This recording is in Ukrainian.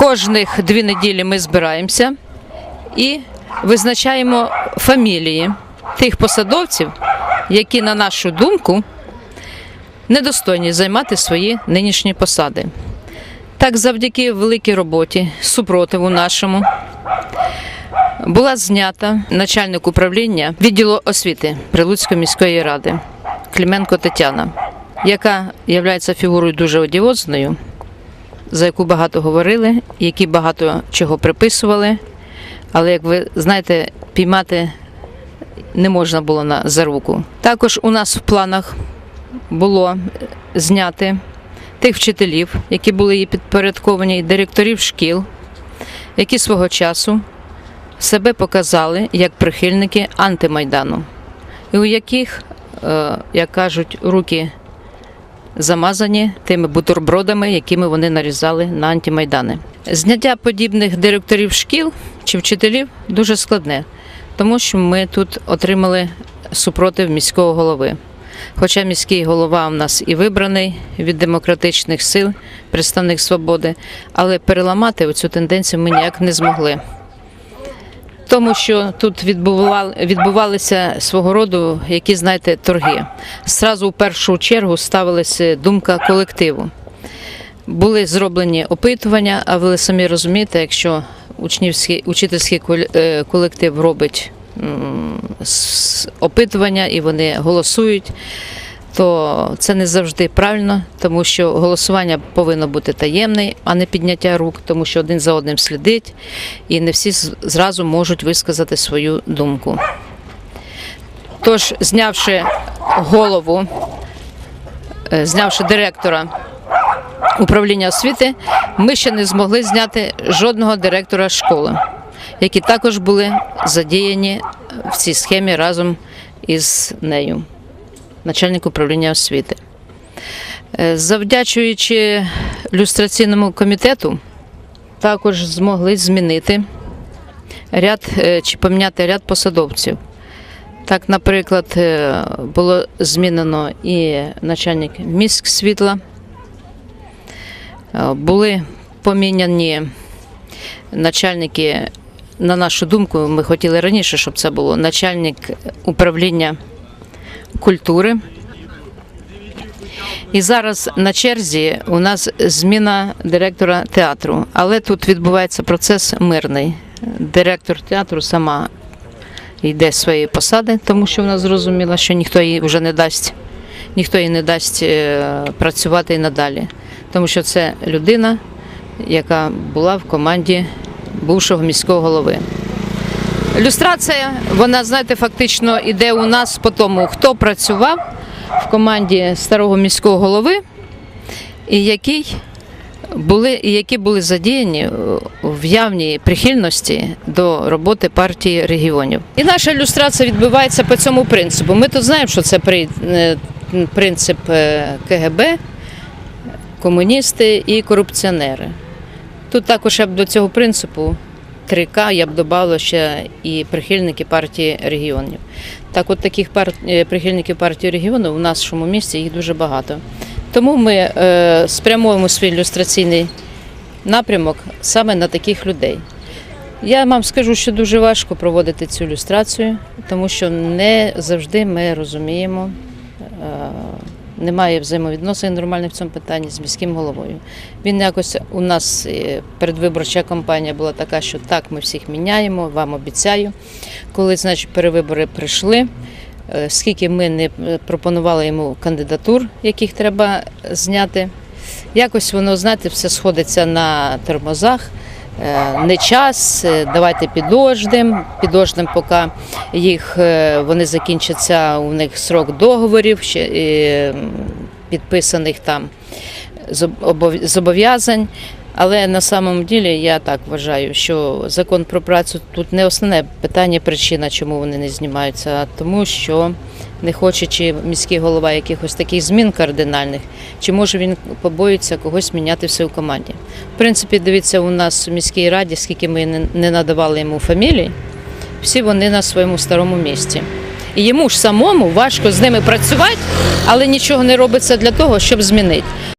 Кожних дві неділі ми збираємося і визначаємо фамілії тих посадовців, які, на нашу думку, недостойні займати свої нинішні посади. Так, завдяки великій роботі, супротиву нашому, була знята начальник управління відділу освіти Прилуцької міської ради Клименко Тетяна, яка є фігурою дуже одіозною, за яку багато говорили, які багато чого приписували. Але, як ви знаєте, піймати не можна було на за руку. Також у нас в планах було зняти тих вчителів, які були їй підпорядковані, і директорів шкіл, які свого часу себе показали як прихильники антимайдану, і у яких, е, як кажуть, руки замазані тими бутербродами, якими вони нарізали на антимайдани. Зняття подібних директорів шкіл чи вчителів дуже складне, тому що ми тут отримали супротив міського голови. Хоча міський голова у нас і вибраний від демократичних сил, представник свободи, але переламати оцю тенденцію ми ніяк не змогли. Тому що тут відбувалися свого роду, які знаєте, торги. Зразу в першу чергу ставилася думка колективу. Були зроблені опитування, а ви самі розумієте, якщо учнівський учительський е, колектив робить опитування і вони голосують, то це не завжди правильно, тому що голосування повинно бути таємне, а не підняття рук, тому що один за одним слідить, і не всі зразу можуть висказати свою думку. Тож, знявши голову, е, знявши директора управління освіти, ми ще не змогли зняти жодного директора школи, які також були задіяні в цій схемі разом із нею, начальник управління освіти. Е, Завдячуючи люстраційному комітету, також змогли змінити ряд е, чи поміняти ряд посадовців. Так, наприклад, е, було змінено і начальник міськ світла, були поміняні начальники, на нашу думку, ми хотіли раніше, щоб це було начальник управління культури. І зараз на черзі у нас зміна директора театру, але тут відбувається процес мирний. Директор театру сама йде з своєї посади, тому що вона зрозуміла, що ніхто їй вже не дасть, ніхто їй не дасть е, працювати і надалі. Тому що це людина, яка була в команді бувшого міського голови. Люстрація, вона, знаєте, фактично йде у нас по тому, хто працював в команді старого міського голови, і який були, які були задіяні в явній прихильності до роботи партії регіонів. І наша ілюстрація відбувається по цьому принципу. Ми тут знаємо, що це е, принцип е, КГБ, комуністи і корупціонери. Тут також я б до цього принципу 3К я б додала ще і прихильники партії регіонів. Так, от таких пар... е, прихильників партії регіонів у нашому місті їх дуже багато. Тому ми е, спрямуємо свій ілюстраційний напрямок саме на таких людей. Я вам скажу, що дуже важко проводити цю ілюстрацію, тому що не завжди ми розуміємо, е, немає взаємовідносин нормальних в цьому питанні з міським головою. Він якось у нас е, передвиборча кампанія була така, що так, ми всіх міняємо, вам обіцяю. Коли значить, перевибори прийшли, е, скільки ми не е, пропонували йому кандидатур, яких треба зняти, якось воно, знаєте, все сходиться на тормозах. Е, Не час, е, давайте підождемо, підождемо, поки їх е, вони закінчаться, у них срок договорів підписаних там зобов'язань. Але на самом ділі я так вважаю, що закон про працю тут не основне питання, причина, чому вони не знімаються, а тому, що не хоче чи міський голова якихось таких змін кардинальних, чи може він побоюється когось міняти все в команді. В принципі, дивіться, у нас в міській раді, скільки ми не надавали йому фамілій, всі вони на своєму старому місці. І йому ж самому важко з ними працювати, але нічого не робиться для того, щоб змінити.